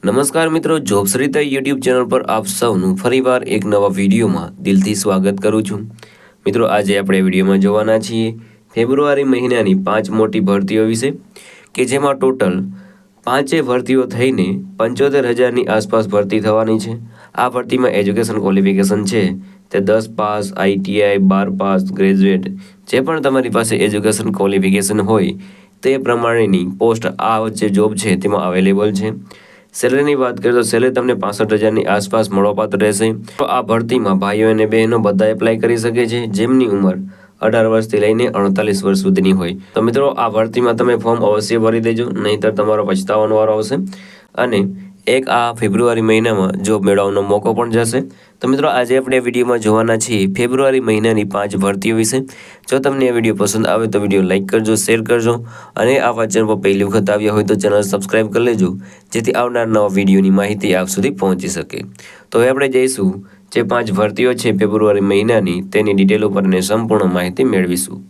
નમસ્કાર મિત્રો જોબશ્રીતા YouTube channel પર આપ સૌનું ફરીવાર એક નવા વિડીયોમાં દિલથી સ્વાગત કરું છું. મિત્રો, આજે આપણે વિડીયોમાં જોવાના છીએ ફેબ્રુઆરી મહિનાની પાંચ મોટી ભરતીઓ વિશે, કે જેમાં ટોટલ પાંચે ભરતીઓ થઈને પંચોતેર હજારની આસપાસ ભરતી થવાની છે. આ ભરતીમાં એજ્યુકેશન ક્વોલિફિકેશન છે, તે દસ પાસ આઈટીઆઈ બાર પાસ, ગ્રેજ્યુએટ, જે પણ તમારી પાસે એજ્યુકેશન ક્વોલિફિકેશન હોય, તે પ્રમાણેની પોસ્ટ આ જે જોબ છે, તેમાં અવેલેબલ છે. સેલરીની વાત કરીએ તો સેલરી તમને પાસઠ હજારની આસપાસ મળવાપાત્ર રહેશે. તો આ ભરતીમાં ભાઈઓ અને બહેનો બધા એપ્લાય કરી શકે છે. જેમની ઉંમર અઢાર વર્ષથી લઈને અડતાલીસ વર્ષ સુધીની હોય. તો મિત્રો, આ ભરતીમાં તમે ફોર્મ અવશ્ય ભરી દેજો, નહીંતર તમારો પછતાવાનો વારો આવશે. અને એક આ ફેબ્રુઆરી મહિનામાં જોબ મેળવવાનો મોકો પણ જશે. તો મિત્રો, આજે આપણે વિડીયોમાં જોવાના છીએ ફેબ્રુઆરી મહિનાની પાંચ ભરતીઓ વિશે. જો તમને આ વીડિયો પસંદ આવે તો વીડિયો લાઇક કરજો, શેર કરજો અને આ ચેનલ પર પહેલી વખત આવ્યા હોય તો ચેનલ સબસ્ક્રાઈબ કરી લેજો, જેથી આવનાર નવા વિડીયોની માહિતી આપ સુધી પહોંચી શકે. તો હવે આપણે જઈશું જે પાંચ ભરતીઓ છે ફેબ્રુઆરી મહિનાની, તેની ડિટેલ ઉપર અને સંપૂર્ણ માહિતી મેળવીશું.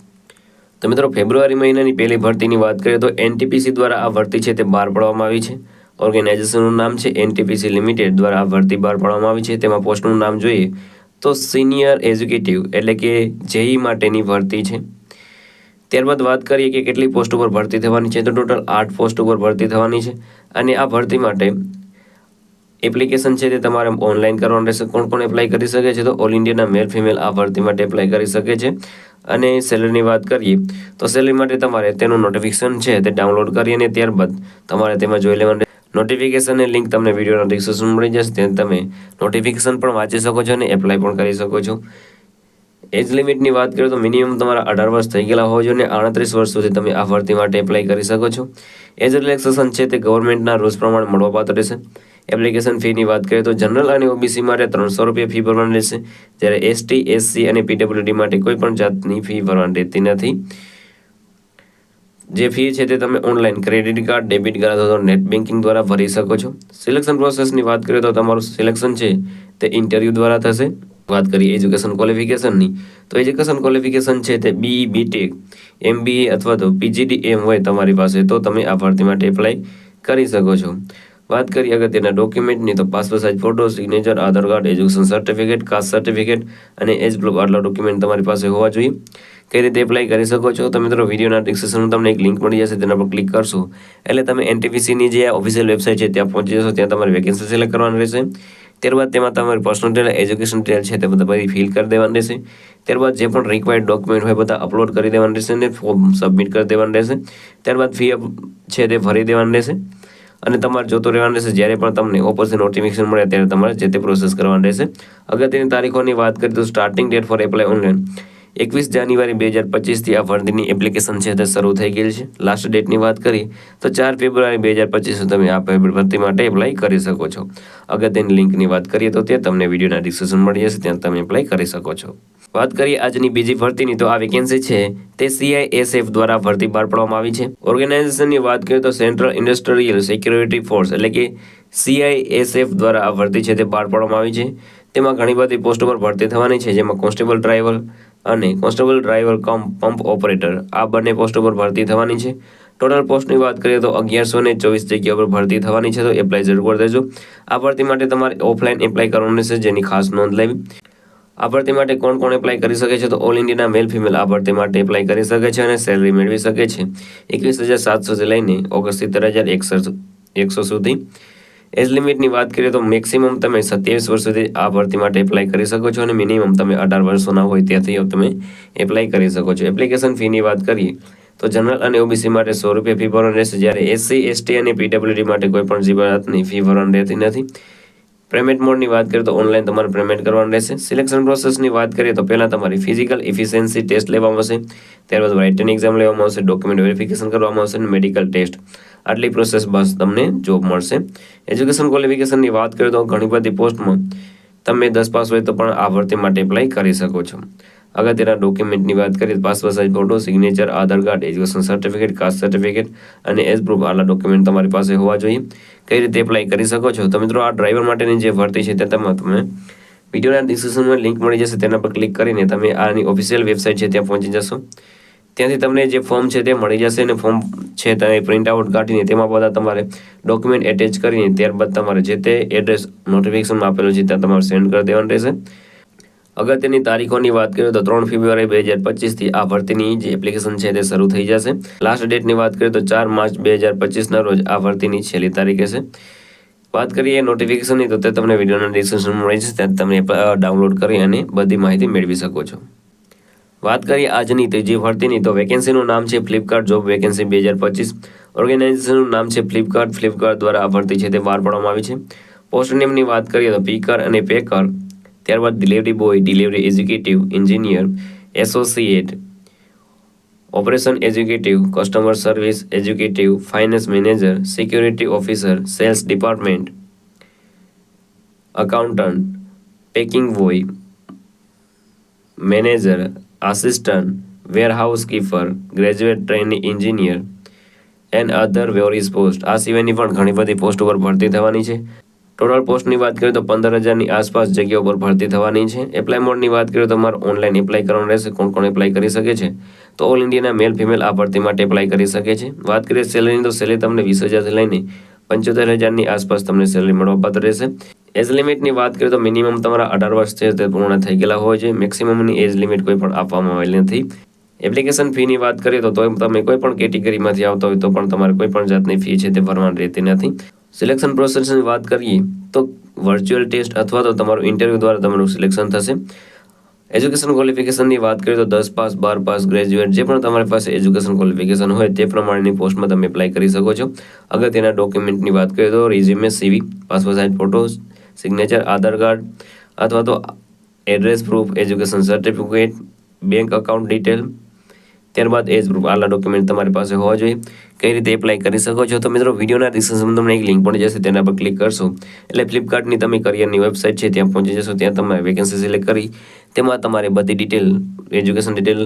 તો મિત્રો, ફેબ્રુઆરી મહિનાની પહેલી ભરતીની વાત કરીએ તો એનટીપીસી દ્વારા આ ભરતી છે તે બહાર પાડવામાં આવી છે. ઓર્ગેનાઇઝેશનનું નામ છે એનટીપીસી લિમિટેડ દ્વારા ભરતી બહાર પાડવામાં આવી છે. તેમાં પોસ્ટનું નામ જોઈએ તો સિનિયર એજ્યુકેટિવ એટલે કે જેઈ માટેની ભરતી છે. ત્યારબાદ વાત કરીએ કે કેટલી પોસ્ટ ઉપર ભરતી થવાની છે તો ટોટલ આઠ પોસ્ટ ઉપર ભરતી થવાની છે અને આ ભરતી માટે એપ્લિકેશન છે તે તમારે ઓનલાઈન કરવાનું રહેશે. કોણ કોણ એપ્લાય કરી શકે છે તો ઓલ ઇન્ડિયાના મેલ ફિમેલ આ ભરતી માટે એપ્લાય કરી શકે છે. અને સેલરીની વાત કરીએ તો સેલરી માટે તમારે તેનું નોટિફિકેશન છે તે ડાઉનલોડ કરી અને ત્યારબાદ તમારે તેમાં જોઈ લેવાનું નોટિફિકેશનની લિંક તમને વિડીયોના નોટિફિકેશન મળી જશે. તે તમે નોટિફિકેશન પણ વાંચી શકો છો અને એપ્લાય પણ કરી શકો છો. એજ લિમિટની વાત કરીએ તો મિનિમમ તમારા અઢાર વર્ષ થઈ ગયેલા હોવા જોઈએ અને આડત્રીસ વર્ષ સુધી તમે આ ભરતી માટે એપ્લાય કરી શકો છો. એજ રિલેક્સેશન છે તે ગવર્મેન્ટના રૂલ્સ પ્રમાણે મળવાપાત્ર રહેશે. એપ્લિકેશન ફીની વાત કરીએ તો જનરલ અને ઓબીસી માટે ત્રણસો રૂપિયા ફી ભરવાની રહેશે. જ્યારે એસટી એસસી અને પીડબ્લ્યુડી માટે કોઈ પણ જાતની ફી ભરવાની રહેતી નથી. જે ફી છે તે તમે online credit card debit card અથવા નેટ બેન્કિંગ દ્વારા ભરી શકો છો. સિલેક્શન પ્રોસેસની વાત કરીએ તો તમારું સિલેક્શન છે તે ઇન્ટરવ્યૂ દ્વારા થશે. વાત કરીએ એજ્યુકેશન ક્વોલિફિકેશનની તો એજ્યુકેશન ક્વોલિફિકેશન છે તે બી બીટેક એમબીએ અથવા તો પીજીડી એમ હોય તમારી પાસે, તો તમે આ ભરતી માટે એપ્લાય કરી શકો છો. વાત કરીએ અગત્યના ડોક્યુમેન્ટની તો passport size photo signature Aadhaar card education certificate caste certificate અને એજ ગ્રુપ આટલા ડોક્યુમેન્ટ તમારી પાસે હોવા જોઈએ. કઈ રીતે એપ્લાય કરી શકો છો? તો મિત્રો વિડીયોના ડિસ્ક્રિપ્શનમાં તમને એક લિંક મળી જશે, તેના પર ક્લિક કરશો. એટલે તમે એનટીપીસીની જે ઓફિશિયલ વેબસાઇટ છે, ત્યાં પહોંચી જશો, ત્યાં તમારે વેકેન્સી સિલેક્ટ કરવાની રહેશે. ત્યારબાદ તેમાં તમારી પર્સનલ ડિટેલ એજ્યુકેશન ડિટેલ છે, તે બધા બધી ફિલ કરી દેવાની રહેશે. ત્યારબાદ જે પણ રિક્વાયર્ડ ડોક્યુમેન્ટ હોય, બધા અપલોડ કરી દેવાનું રહેશે અને ફોર્મ સબમિટ કરી દેવાનું રહેશે. ત્યારબાદ ફી છે, તે ભરી દેવાની રહેશે. અને તમારે જોતું રહેવાનું રહેશે, જ્યારે પણ તમને ઓપોઝિટ નોટિફિકેશન મળે, ત્યારે તમારે જે તે પ્રોસેસ કરવાની રહેશે. અગત્યની તારીખોની વાત કરીએ તો starting date for apply online એકવીસ જાન્યુઆરી બે હજાર પચીસથી આ ભરતીની એપ્લિકેશન છે તે શરૂ થઈ ગયેલ છે. લાસ્ટ ડેટની વાત કરી તો ચાર ફેબ્રુઆરી બે હજાર પચીસ તમે આ ભરતી માટે એપ્લાય કરી શકો છો. અગત્યની લિંકની વાત કરીએ, તો તે તમને વિડીયોના ડિસ્ક્રિપ્શન મળી જશે, ત્યાં તમે એપ્લાય કરી શકો છો. વાત કરીએ આજની બીજી ભરતીની, તો આ વેકેન્સી છે તે સીઆઈએસએફ દ્વારા ભરતી બહાર પાડવામાં આવી છે. ઓર્ગેનાઇઝેશનની વાત કરીએ, તો સેન્ટ્રલ ઇન્ડસ્ટ્રીયલ સિક્યુરિટી ફોર્સ એટલે કે સીઆઈએસએફ દ્વારા આ ભરતી છે તે બહાર પાડવામાં આવી છે. તેમાં ઘણી બધી પોસ્ટ પર ભરતી થવાની છે, જેમાં કોન્સ્ટેબલ ડ્રાઈવર અને constable driver cum pump operator આ બંને પોસ્ટ ઉપર ભરતી થવાની છે. ટોટલ પોસ્ટની વાત કરીએ તો અગિયારસો ને ચોવીસ જગ્યા પર ભરતી થવાની છે તો એપ્લાય જરૂર કરી દેજો. આ ભરતી માટે તમારે ઓફલાઈન એપ્લાય કરવાનું રહેશે જેની ખાસ નોંધ લેવી. આ ભરતી માટે કોણ કોણ એપ્લાય કરી શકે છે તો ઓલ ઇન્ડિયાના મેલ ફિમેલ આ ભરતી માટે એપ્લાય કરી શકે છે અને સેલરી મેળવી શકે છે. એકવીસ હજાર સાતસોથી લઈને ઓગસ્ટ સિત્તેર હજાર એકસો એકસો સુધી. એજ લિમિટની વાત કરીએ તો મેક્સિમમ તમે સત્યાવીસ વર્ષ સુધી આ ભરતી માટે એપ્લાય કરી શકો છો અને મિનિમમ તમે અઢાર વર્ષોના હોય ત્યાંથી તમે એપ્લાય કરી શકો છો. એપ્લિકેશન ફીની વાત કરીએ તો જનરલ અને ઓબીસી માટે સો રૂપિયા ફી ભરવાની રહેશે. જ્યારે એસસી એસટી અને પીડબ્લ્યુડી માટે કોઈ પણ જીવાતની ફી ભરવાની રહેતી નથી. પેમેન્ટ મોડની વાત કરીએ તો ઓનલાઈન તમારે પેમેન્ટ કરવાનું રહેશે. સિલેક્શન પ્રોસેસની વાત કરીએ તો પહેલાં તમારી ફિઝિકલ ઇફિશિયન્સી ટેસ્ટ લેવામાં આવશે. ત્યારબાદ રાઇટન એક્ઝામ લેવામાં આવશે ડોક્યુમેન્ટ વેરિફિકેશન કરવામાં આવશે અને મેડિકલ ટેસ્ટ આટલી પ્રોસેસ બસ તમને જોબ મળશે. એજ્યુકેશન ક્વોલિફિકેશનની વાત કરીએ તો ઘણી બધી પોસ્ટમાં તમે દસ પાસ હોય તો પણ આ ભરતી માટે એપ્લાય કરી શકો છો. અગત્યના ડોક્યુમેન્ટની વાત કરીએ passport size photo signature Aadhaar card education certificate caste certificate અને એજ પ્રૂફ આટલા ડોક્યુમેન્ટ તમારી પાસે હોવા જોઈએ. કઈ રીતે એપ્લાય કરી શકો છો? તો મિત્રો આ ડ્રાઈવર માટેની જે ભરતી છે તે તમે તમે વિડીયોના ડિસ્ક્રિપ્શનમાં લિંક મળી જશે. તેના પર ક્લિક કરીને તમે આની ઓફિશિયલ વેબસાઇટ છે ત્યાં પહોંચી જશો. ત્યાંથી તમને જે ફોર્મ છે તે મળી જશે અને ફોર્મ છે તમે પ્રિન્ટ આઉટ કાઢીને તેમાં બધા તમારે ડોક્યુમેન્ટ એટેચ કરીને ત્યારબાદ તમારે જે તે એડ્રેસ નોટિફિકેશનમાં આપેલું છે ત્યાં તમારે સેન્ડ કરી દેવાનું રહેશે. અગત્યની તારીખોની વાત કરીએ તો ત્રણ ફેબ્રુઆરી બે હજાર પચીસથી આ ભરતીની જે એપ્લિકેશન છે તે શરૂ થઈ જશે. લાસ્ટ ડેટની વાત કરીએ તો ચાર માર્ચ બે હજાર પચીસના રોજ આ ભરતીની છેલ્લી તારીખે છે. વાત કરીએ નોટિફિકેશનની તો તે તમને વિડીયોના ડિસ્ક્રિપ્શનમાં મળી જશે ત્યાં તમે ડાઉનલોડ કરી અને બધી માહિતી મેળવી શકો છો. વાત કરીએ આજની ત્રીજી ભરતીની, તો વેકેન્સીનું નામ છે ફ્લિપકાર્ટ જોબ વેકેન્સી બે હજાર પચીસ. ઓર્ગેનાઇઝેશનનું નામ છે ફ્લિપકાર્ટ ફ્લિપકાર્ટ દ્વારા આ ભરતી છે તે બહાર પાડવામાં આવી છે. પોસ્ટ નેમની વાત કરીએ તો પીકર અને પેકર ત્યારબાદ delivery boy delivery executive engineer associate operation executive customer service executive finance manager security officer sales department accountant packing boy manager assistant warehouse keeper graduate trainee engineer and other various post આ સિવાયની પણ ઘણી બધી post ઉપર ભરતી થવાની છે. Total પોસ્ટની વાત કરીએ તો પંદર હજારની આસપાસ જગ્યા ઉપર ભરતી થવાની છે. એપ્લાય મોડની વાત કરીએ તો તમારે ઓનલાઈન એપ્લાય કરવાનું રહેશે. કોણ કોણ એપ્લાય કરી શકે છે? તો ઓલ ઇન્ડિયાના મેલ ફિમેલ આ ભરતી માટે એપ્લાય કરી શકે છે. વાત કરીએ સેલરીની તો સેલરી તમને વીસ હજારથી લઈને પંચોતેર હજારની આસપાસ તમને સેલરી મળવાપાત્ર રહેશે. એજ લિમિટની વાત કરીએ તો મિનિમમ તમારા અઢાર વર્ષ છે તે પૂર્ણ થઈ ગયેલા હોય છે. મેક્સિમમની એજ લિમિટ કોઈ પણ આપવામાં આવેલી નથી. એપ્લિકેશન ફીની વાત કરીએ તો તમે કોઈ પણ કેટેગરીમાંથી આવતા હોય તો પણ તમારે કોઈ પણ જાતની ફી છે તે ભરવાની રહેતી નથી. સિલેક્શન પ્રોસેસની વાત કરીએ તો વર્ચ્યુઅલ ટેસ્ટ અથવા તો તમારું ઇન્ટરવ્યૂ દ્વારા તમારું સિલેક્શન થશે. એજ્યુકેશન ક્વોલિફિકેશનની વાત કરીએ તો દસ પાસ, બાર પાસ ગ્રેજ્યુએટ જે પણ તમારી પાસે એજ્યુકેશન ક્વોલિફિકેશન હોય તે પ્રમાણેની પોસ્ટમાં તમે એપ્લાય કરી શકો છો. અગત્યના ડોક્યુમેન્ટની વાત કરીએ તો resume CV passport size photos signature Aadhaar card અથવા તો address proof education certificate bank account detail ત્યારબાદ એજ પ્રૂફ આલા ડોક્યુમેન્ટ તમારી પાસે હોવા જોઈએ. કઈ રીતે એપ્લાય કરી શકો છો? તો મિત્રો, વિડીયોના ડિસ્ક્રિપ્શનમાં તમને એક લિંક પણ જશે, તેના પર ક્લિક કરશો. એટલે ફ્લિપકાર્ટની તમે કરિયરની વેબસાઇટ છે, ત્યાં પહોંચી જશો, ત્યાં તમારે વેકેન્સી સિલેક્ટ કરી, તેમાં તમારે બધી ડિટેલ એજ્યુકેશન ડિટેલ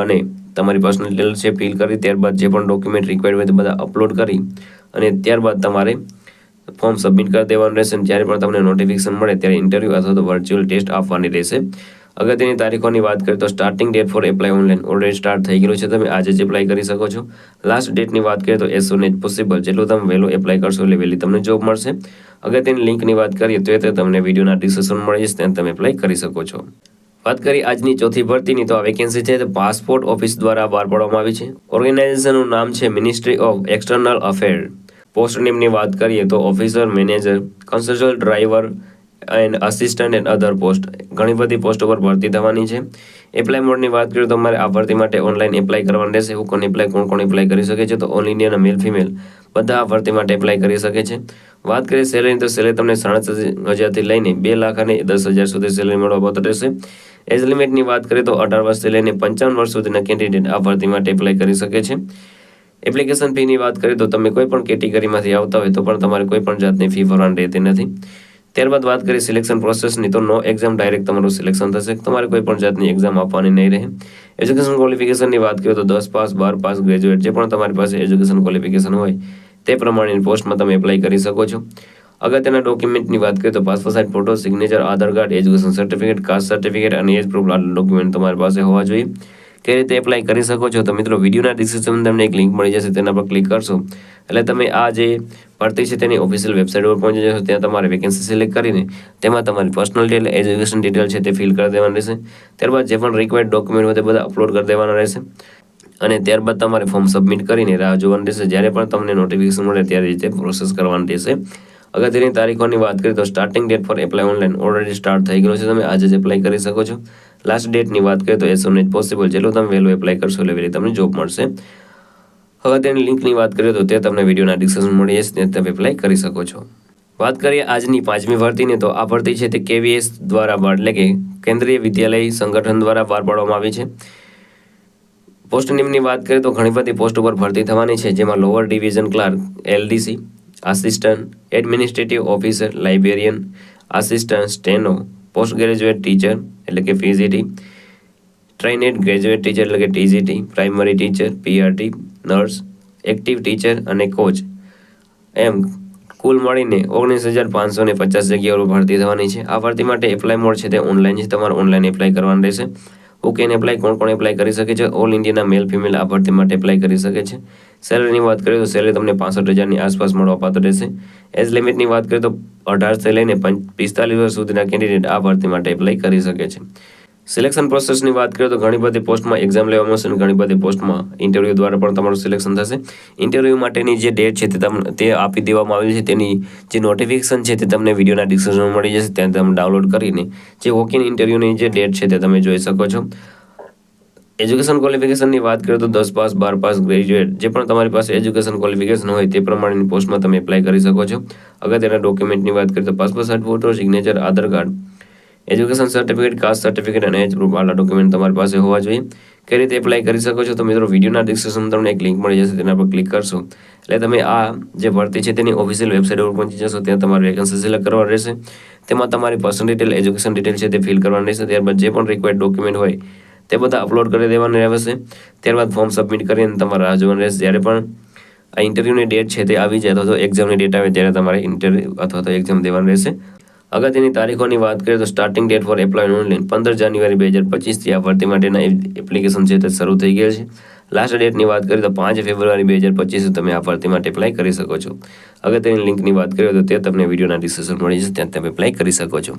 અને તમારી પર્સનલ ડિટેલ છે ફિલ કરી, ત્યારબાદ જે પણ ડોક્યુમેન્ટ રિક્વાયર્ડ હોય તે બધા અપલોડ કરી, અને ત્યારબાદ તમારે ફોર્મ સબમિટ કરી દેવાનું રહેશે જ્યારે પણ તમને નોટિફિકેશન મળે ત્યારે ઇન્ટરવ્યૂ અથવા તો વર્ચ્યુઅલ ટેસ્ટ આપવાની રહેશે. અગત્યની તારીખોની વાત કરીએ તો starting date for apply online already start થઈ ગયેલું છે. તમે આજે જ એપ્લાય કરી શકો છો. લાસ્ટ ડેટની વાત કરીએ તો એઝ સુન એઝ પોસિબલ જેટલું તમે વહેલું એપ્લાય કરશો એટલે વહેલી તમને જોબ મળશે. અગત્યની લિંકની વાત કરીએ તો એ તો તમને વિડીયોના ડિસ્ક્રિપ્શન મળી જશે તમે એપ્લાય કરી શકો છો. વાત કરી આજની ચોથી ભરતીની તો આ વેકેન્સી છે. પાસપોર્ટ ઓફિસ દ્વારા બહાર પાડવામાં આવી છે. ઓર્ગેનાઇઝેશનનું નામ છે ministry of external affair post નેમની વાત કરીએ તો officer manager consultant driver and assistant and other post ઘણી બધી પોસ્ટ ઉપર ભરતી થવાની છે. એપ્લાય મોડની વાત કરીએ તો તમારે આ ભરતી માટે ઓનલાઈન એપ્લાય કરવાનું રહેશે. હું કોણ એપ્લાય કોણ કોણ એપ્લાય કરી શકે છે? તો ઓલ ઇન્ડિયાના મેલ ફિમેલ બધા આ ભરતી માટે એપ્લાય કરી શકે છે. વાત કરીએ સેલેરી તો સેલેરી તમને સાડત્રીસ હજારથી લઈને બે લાખ અને દસ હજાર સુધી સેલેરી મળવા પાત્ર રહેશે. એજ લિમિટની વાત કરીએ તો અઢાર વર્ષથી લઈને પંચાવન વર્ષ સુધીના કેન્ડિડેટ આ ભરતી માટે એપ્લાય કરી શકે છે. એપ્લિકેશન ફીની વાત કરીએ તો તમે કોઈ પણ કેટેગરીમાંથી આવતા હોય તો પણ તમારે કોઈ પણ જાતની ફી ભરવાની રહેતી નથી. ત્યારબાદ વાત કરીએ સિલેક્શન પ્રોસેસની તો નો એક્ઝામ ડાયરેક્ટ તમારું સિલેક્શન થશે. તમારે કોઈ પણ જાતની એક્ઝામ આપવાની નહીં રહે. એજ્યુકેશન ક્વોલિફિકેશનની વાત કરીએ તો દસ પાસ, બાર પાસ ગ્રેજ્યુએટ જે પણ તમારી પાસે એજ્યુકેશન ક્વોલિફિકેશન હોય, તે પ્રમાણેની પોસ્ટમાં તમે એપ્લાય કરી શકો છો. અગત્યના ડોક્યુમેન્ટની વાત કરીએ તો passport size photo signature Aadhaar card education certificate caste certificate અને એજ પ્રૂફ ડોક્યુમેન્ટ તમારી પાસે હોવા જોઈએ. કઈ રીતે એપ્લાય કરી શકો છો. તો મિત્રો વિડીયોના ડિસ્ક્રિપ્શનમાં તમને એક લિંક મળી જશે, તેના પર ક્લિક કરશો. એટલે તમે આ જે ભરતી છે તેની ઓફિશિયલ વેબસાઇટ પર પહોંચી જશો. ત્યાં તમારે વેકેન્સી સિલેક્ટ કરીને તેમાં તમારી પર્સનલ ડિટેલ એજ્યુકેશન ડિટેલ છે તે ફિલ કરી દેવાની રહેશે. ત્યારબાદ જે પણ રિક્વાયર્ડ ડોક્યુમેન્ટ હોય તે બધા અપલોડ કરી દેવાના રહેશે. અને ત્યારબાદ તમારે ફોર્મ સબમિટ કરીને રાહ જોવાની રહેશે. જ્યારે પણ તમને નોટિફિકેશન મળે ત્યારે રીતે પ્રોસેસ કરવાની રહેશે. અગત્યની તારીખોની વાત કરીએ તો starting date for apply online already start થઈ ગયો છે. તમે આજે જ એપ્લાય કરી શકો છો. લાસ્ટ ડેટની વાત કરીએ તો એઝ સોન એઝ પોસિબલ જેટલું તમે વહેલું એપ્લાય કરશો એટલે વહેલી તમને જોબ મળશે. હવે તેની લિંકની વાત કરીએ તો તે તમને વિડીયોના ડિસ્ક્રિપ્શન મળી જશે ને તમે એપ્લાય કરી શકો છો. વાત કરીએ આજની પાંચમી ભરતીની, તો આ ભરતી છે તે કેવીએસ દ્વારા એટલે કે કેન્દ્રીય વિદ્યાલય સંગઠન દ્વારા બહાર પાડવામાં આવી છે. પોસ્ટ નેમની વાત કરીએ તો ઘણી બધી પોસ્ટ ઉપર ભરતી થવાની છે, જેમાં lower division clerk LDC assistant administrative officer librarian assistant steno post graduate teacher એટલે કે પીજીટી ટ્રેનેડ ગ્રેજ્યુએટ ટીચર એટલે કે TGT primary teacher PRT nurse active teacher અને કોચ એમ, કુલ મળીને ઓગણીસ હજાર પાંચસો ને પચાસ જગ્યાઓ ભરતી થવાની છે. આ ભરતી માટે એપ્લાય મોડ છે તે ઓનલાઈન છે. તમારે ઓનલાઈન એપ્લાય કરવાનું રહેશે. ઓકે એપ્લાય કોણ કોણ એપ્લાય કરી શકે છે? ઓલ ઇન્ડિયાના મેલ ફિમેલ આ ભરતી માટે એપ્લાય કરી શકે છે. સેલરીની વાત કરીએ તો સેલરી તમને પાસઠ હજારની આસપાસ મળવા પાત્ર રહેશે. એજ લિમિટની વાત કરીએ તો અઢારથી લઈને પિસ્તાલીસ વર્ષ સુધીના કેન્ડિડેટ આ ભરતી માટે એપ્લાય કરી શકે છે. સિલેક્શન પ્રોસેસની વાત કરીએ તો ઘણી બધી પોસ્ટમાં એક્ઝામ લેવામાં આવશે અને ઘણી બધી પોસ્ટમાં ઇન્ટરવ્યૂ દ્વારા પણ તમારું સિલેક્શન થશે. ઇન્ટરવ્યૂ માટેની જે ડેટ છે તે તમને તે આપી દેવામાં આવેલી છે. તેની જે નોટિફિકેશન છે તે તમને વિડીયોના ડિસ્ક્રિપ્શનમાં મળી જશે. ત્યાં તમે ડાઉનલોડ કરીને જે વોકિંગ ઇન્ટરવ્યૂની જે ડેટ છે તે તમે જોઈ શકો છો. એજ્યુકેશન ક્વોલિફિકેશનની વાત કરીએ તો દસ પાસ, બાર પાસ ગ્રેજ્યુએટ જે પણ તમારી પાસે એજ્યુકેશન ક્વોલિફિકેશન હોય તે પ્રમાણેની પોસ્ટમાં તમે એપ્લાય કરી શકો છો. અગત્યના ડોક્યુમેન્ટની વાત કરીએ તો passport size photo signature Aadhaar card education certificate caste certificate અને એજ પ્રૂફ આટલા ડોક્યુમેન્ટ તમારી પાસે હોવા જોઈએ. કઈ રીતે એપ્લાય કરી શકો છો તો મિત્રો વિડીયોના ડિસ્ક્રિપ્શન તમને એક લિંક મળી જશે, તેના પર ક્લિક કરશો. એટલે તમે આ જે ભરતી છે તેની ઓફિશિયલ વેબસાઇટ ઉપર પહોંચી જશો, ત્યાં તમારે વેકન્સી સિલેક્ટ કરવા રહેશે. તેમાં તમારી પર્સનલ ડિટેલ એજ્યુકેશન ડિટેલ છે તે ફિલ કરવાની રહેશે. ત્યારબાદ જે પણ રિક્વાયર્ડ ડોક્યુમેન્ટ હોય તે બધા અપલોડ કરી દેવાના રહેશે ત્યારબાદ ફોર્મ સબમિટ કરીને તમારે રાહ જોવાની રહેશે. જ્યારે પણ આ ઇન્ટરવ્યૂની ડેટ છે તે આવી જાય અથવા તો એક્ઝામની ડેટ આવે ત્યારે તમારે ઇન્ટરવ્યૂ અથવા તો એક્ઝામ દેવાની રહેશે. અગત્યની તારીખોની વાત કરીએ તો starting date for apply online પંદર જાન્યુઆરી બે હજાર પચીસથી આ ભરતી માટેના એપ્લિકેશન છે તે શરૂ થઈ ગયા છે. લાસ્ટ ડેટની વાત કરીએ તો પાંચ ફેબ્રુઆરી બે હજાર પચીસ તમે આ ભરતી માટે એપ્લાય કરી શકો છો. અગત્યની લિંકની વાત કરીએ તો તે તમને વિડીયોના ડિસ્ક્રિપ્શન મળી જશે, ત્યાં તમે એપ્લાય કરી શકો છો.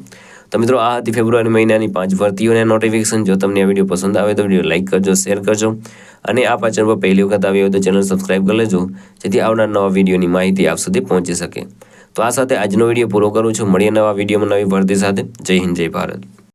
તો મિત્રો, આ હતી ફેબ્રુઆરી મહિનાની પાંચ ભરતીઓના નોટિફિકેશન જો તમને આ વીડિયો પસંદ આવે તો વીડિયો લાઇક કરજો શેર કરજો. અને આ પાછળ પર પહેલી વખત આવી હોય તો ચેનલ સબસ્ક્રાઈબ કરી લેજો, જેથી આવનાર નવા વિડીયોની માહિતી આપ સુધી પહોંચી શકે. તો આ સાથે આજનો વીડિયો પૂરો કરું છું. મળીએ નવા વિડીયોમાં નવી ભરતી સાથે. જય હિન્દ, જય ભારત.